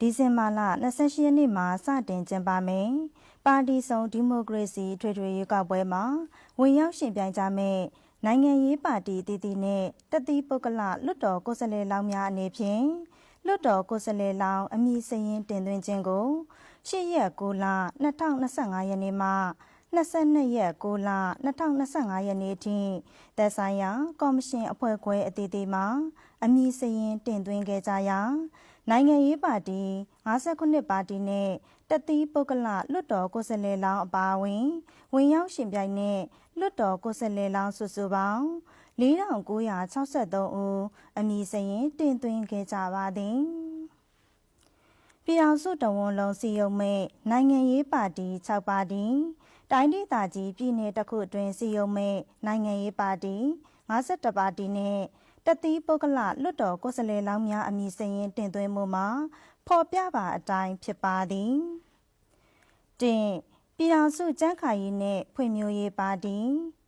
ဒီဇင်ဘာလ28ရက်နေ့မှာစတင်ကျင်းပမယ်။ပါတီစုံဒီမိုကရေစီထွေထွေရွေးကောက်ပွဲမှာဝင်ရောက်ရှင်ပြိုင်ကြမယ့်နိုင်ငံရေးပါတီတည်တည်နဲ့တတိပုဂ္ဂလလွတ်တော်ကိုယ်စားလှယ်လောင်းများအနေဖြင့်လွတ်တော်ကိုယ်စားလှယ်လောင်းအမည်စရင်တင်သွင်းခြင်းကို8ရက်9လ2025ရက်နေ့မှာ 22ရက်6လ2025ရက်နေ့ထိသက်ဆိုင်ရာကော်မရှင်အဖွဲ့ခွဲအသီးသီးမှအမည်စရင်တင်သွင်းခဲ့ကြရာနိုင်ငံရေးပါတီ59ပါတီနဲ့တတိပုဂ္ဂလလွတ်တော်ကိုယ်စားလှယ်လောင်းအပါအဝင်ဝင်ရောက်ရှင်ပြိုင်တဲ့လွတ်တော်ကိုယ်စားလှယ်လောင်းစုစုပေါင်း4963ဦးအမည်စရင်တင်သွင်းခဲ့ကြပါသည်ပြည်အောင်စုတဝန်လုံးစီယုံမဲ့နိုင်ငံရေးပါတီ6ပါတီ တိုင်းဒေသကြီးပြည်နယ်တစ်ခုအတွင်းစီယုံမဲ့နိုင်ငံရေးပါတီ52ပါတီနဲ့တတိပုဂ္ဂလလွတ်တော်ကိုယ်စားလှယ်လောင်းများအမည်စရင်တင်သွင်းမှုမှာဖော်ပြပါအတိုင်းဖြစ်ပါသည်တင်ပြည်အောင်စုကျန်းခါရေးနဲ့ဖွံ့ဖြိုးရေးပါတီ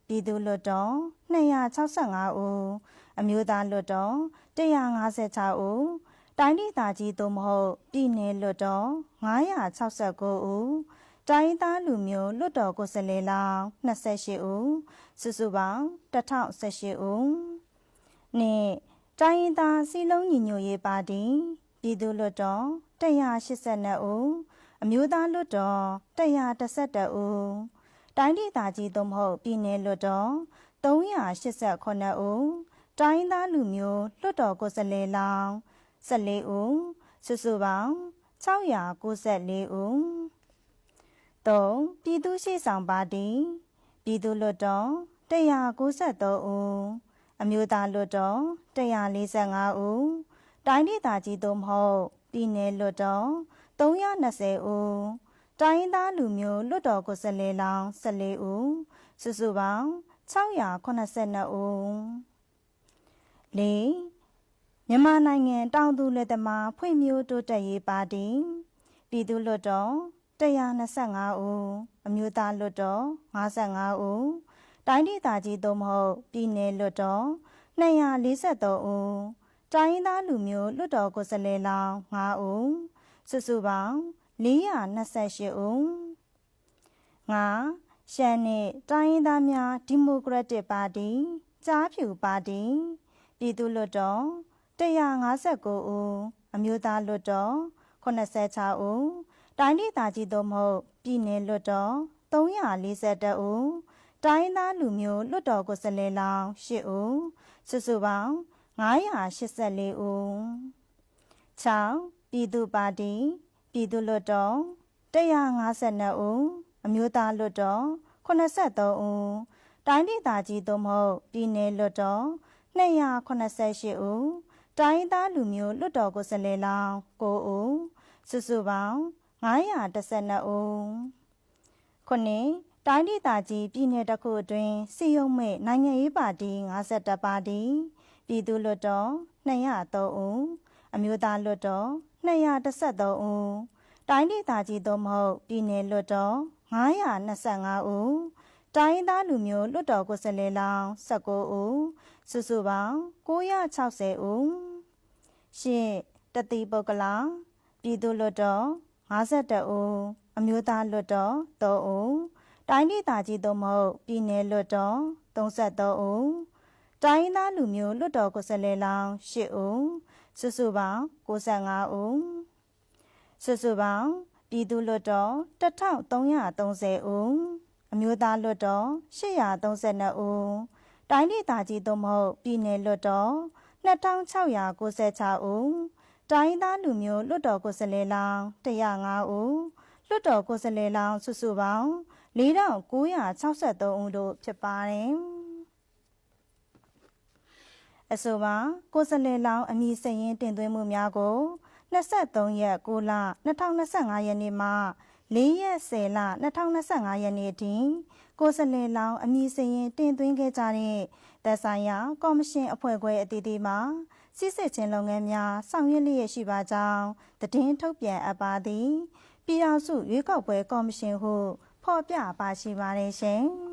ပြည်သူ့လွတ်တော်265ဦးအမျိုးသားလွတ်တော်156ဦးတိုင်းဒေသကြီးသို့မဟုတ်ပြည်နယ်လွတ်တော်969ဦး တိုင်းသားလူမျိုးလွတ်တော်ကိုယ်စားလှယ်လောင်း28ဦးစုစုပေါင်း1018ဦးနှင့်တိုင်းရင်းသားစီလုံးညီညွတ်ရေးပါတီပြည်သူ့လွတ်တော်182ဦးအမျိုးသားလွတ်တော်112ဦးတိုင်းဒေသကြီးသို့မဟုတ်ပြည်နယ်လွတ်တော်389ဦးတိုင်းသားလူမျိုးလွတ်တော်ကိုယ်စားလှယ်လောင်း14ဦးစုစုပေါင်း694ဦး 3ပြည်သူ့ရှိဆောင်ပါတီပြည်သူ့လွတ်တော်193ဦးအမျိုးသားလွတ်တော်145ဦးတိုင်းဒေသကြီးသို့မဟုတ်ပြည်နယ်လွတ်တော်320ဦးတိုင်းသားလူမျိုးလွတ်တော်ကိုယ်စားလှယ်လောင်း14ဦးစုစုပေါင်း682ဦး၄မြန်မာနိုင်ငံတောင်သူလက်သမားဖွံ့ဖြိုးတိုးတက်ရေးပါတီပြည်သူ့လွတ်တော် 125ဦးအမျိုးသားလွတ်တော်55ဦးတိုင်းဒေသကြီးသို့မဟုတ်ပြည်နယ်လွတ်တော်243ဦးတိုင်းသားလူမျိုးလွတ်တော်ကိုယ်စားလှယ်လောင်း5ဦးစုစုပေါင်း428ဦးငါရှမ်းနဲ့တိုင်းရင်းသားများဒီမိုကရက်တစ်ပါတီကြားဖြူပါတီပြည်သူ့လွတ်တော်159ဦးအမျိုးသားလွတ်တော်86ဦး တိုင်းဒေသကြီးသို့မဟုတ်ပြည်နယ်လွတ်တော်341ဦးတိုင်းသားလူမျိုးလွတ်တော်ကိုယ်စားလှယ်လောင်း8ဦးစုစုပေါင်း984ဦး6ပြည်သူ့ပါတီပြည်သူ့လွတ်တော်152ဦးအမျိုးသားလွတ်တော်83ဦးတိုင်းဒေသကြီးသို့မဟုတ်ပြည်နယ်လွတ်တော်288ဦးတိုင်းသားလူမျိုးလွတ်တော်ကိုယ်စားလှယ်လောင်း9ဦးစုစုပေါင်း 912ဦးခုနှစ်တိုင်းဒေသကြီးပြည်နယ်တစ်ခုအတွင်းစီယုံမဲ့နိုင်ငံရေးပါတီ52ပါတီပြည်သူ့လွတ်တော်203ဦးအမျိုးသားလွတ်တော်213ဦးတိုင်းဒေသကြီးသို့မဟုတ်ပြည်နယ်လွတ်တော်925ဦးတိုင်းသားလူမျိုးလွတ်တော်ကိုယ်စားလှယ်လောင်း19ဦးစုစုပေါင်း960ဦးရှင့်တတိပုဂ္ဂလာပြည်သူ့လွတ်တော် 52ဦးအမျိုးသားလွတ်တော်3ဦးတိုင်းဒေသကြီးသို့မဟုတ်ပြည်နယ်လွတ်တော်33ဦးတိုင်းသားလူမျိုးလွတ်တော်ကိုယ်စားလှယ်လောင်း8ဦးစုစုပေါင်း65ဦးစုစုပေါင်းပြည်သူ့လွတ်တော်1330ဦးအမျိုးသားလွတ်တော်832ဦးတိုင်းဒေသကြီးသို့မဟုတ်ပြည်နယ်လွတ်တော်2696ဦး တိုင်းသားလူမျိုးလွတ်တော်ကိုယ်စားလှယ်လောင်း105ဦးလွတ်တော်ကိုယ်စားလှယ်လောင်းစုစုပေါင်း4963ဦးတို့ဖြစ်ပါတယ်အဆိုပါကိုယ်စားလှယ်လောင်းအမည်စရင်တင်သွင်းမှုများကို23ရက်6လ2025ရက်နေ့မှ4ရက်10လ2025ရက်နေ့အထိကိုယ်စားလှယ်လောင်းအမည်စရင်တင်သွင်းခဲ့ကြတဲ့သက်ဆိုင်ရာကော်မရှင်အဖွဲ့ခွဲအသီးသီးမှ စစ်စစ်ချင်းလုပ်ငန်းများဆောင်ရွက်လျက်ရှိပါကြောင်းသတင်းထုတ်ပြန်အပ်ပါသည် ပြည်အောင်စုရွေးကောက်ပွဲကော်မရှင်ဟုဖော်ပြပါရှိပါတယ်ရှင်။